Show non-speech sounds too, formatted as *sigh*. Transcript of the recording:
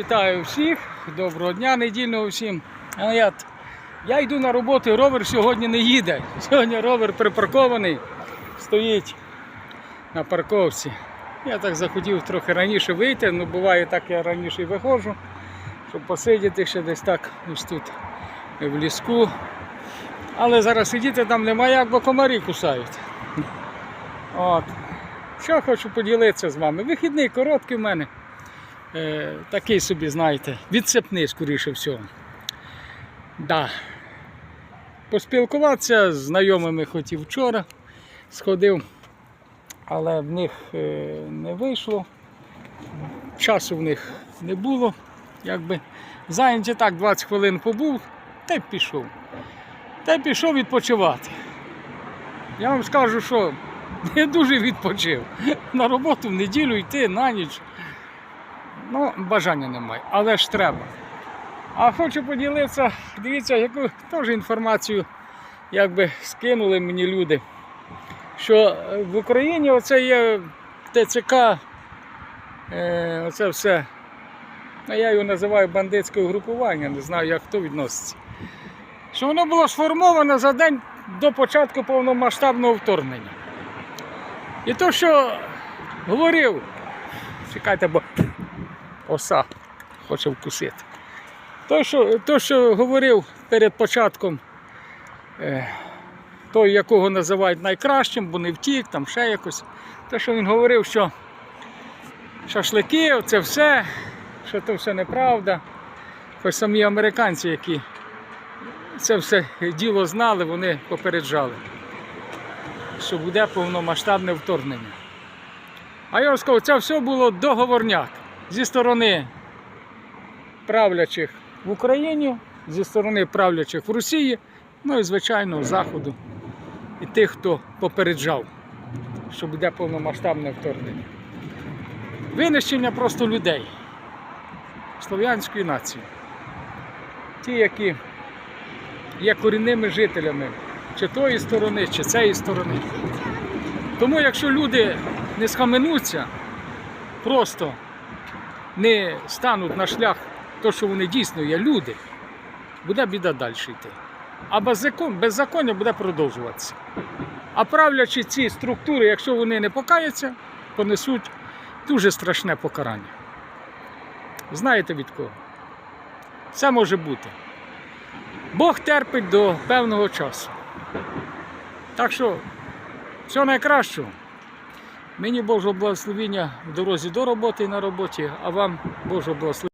Вітаю всіх, доброго дня недільного всім. Я, я йду на роботу, ровер сьогодні не їде. *laughs* Сьогодні ровер припаркований, стоїть на парковці. Я так захотів трохи раніше вийти, ну буває так, я раніше виходжу, щоб посидіти ще десь так, ось тут в ліску. Але зараз сидіти там немає, як бо комарі кусають. От. Що хочу поділитися з вами. Вихідний короткий в мене. Е, такий собі, знаєте, відсипний, скоріше всього. Да. Поспілкуватися з знайомими хотів вчора, сходив, але в них е, не вийшло. Часу в них не було. Якби зайняті так 20 хвилин побув, та й пішов. Та й пішов відпочивати. Я вам скажу, що *laughs* не дуже відпочив. На роботу в неділю йти на ніч. Ну, бажання немає, але ж треба. А хочу поділитися, дивіться, яку теж інформацію якби скинули мені люди, що е, в Україні оце є ТЦК, е, оце все. Ну, я його називаю бандитське угрупування, не знаю, як хто відноситься. Що воно було сформовано за день до початку повномасштабного вторгнення. І то, що говорив, чекайте, бо оса хоче вкусити. То, що, то, що говорив перед початком, е, той, якого називають найкращим, бо не втік, там ще якось. Те, що він говорив, що шашлики, це все, що це все неправда. Хоч самі американці, які це все діло знали, вони попереджали, що буде повномасштабне вторгнення. А я вам скажу, це все було договорняк зі сторони правлячих в Україні, зі сторони правлячих в Росії, ну і звичайно Заходу і тих, хто попереджав, що буде повномасштабне вторгнення. Винищення просто людей, слов'янської нації. Ті, які є корінними жителями чи тої сторони, чи цієї сторони. Тому якщо люди не схаменуться, просто не стануть на шлях, то що вони дійсно є люди, буде біда далі йти. А беззакон, беззаконня буде продовжуватися. А правлячи ці структури, якщо вони не покаяться, понесуть дуже страшне покарання. Знаєте від кого? Це може бути. Бог терпить до певного часу. Так що, всього найкращого. Мені Божого благословення в дорозі до роботи і на роботі, а вам Божого благословення.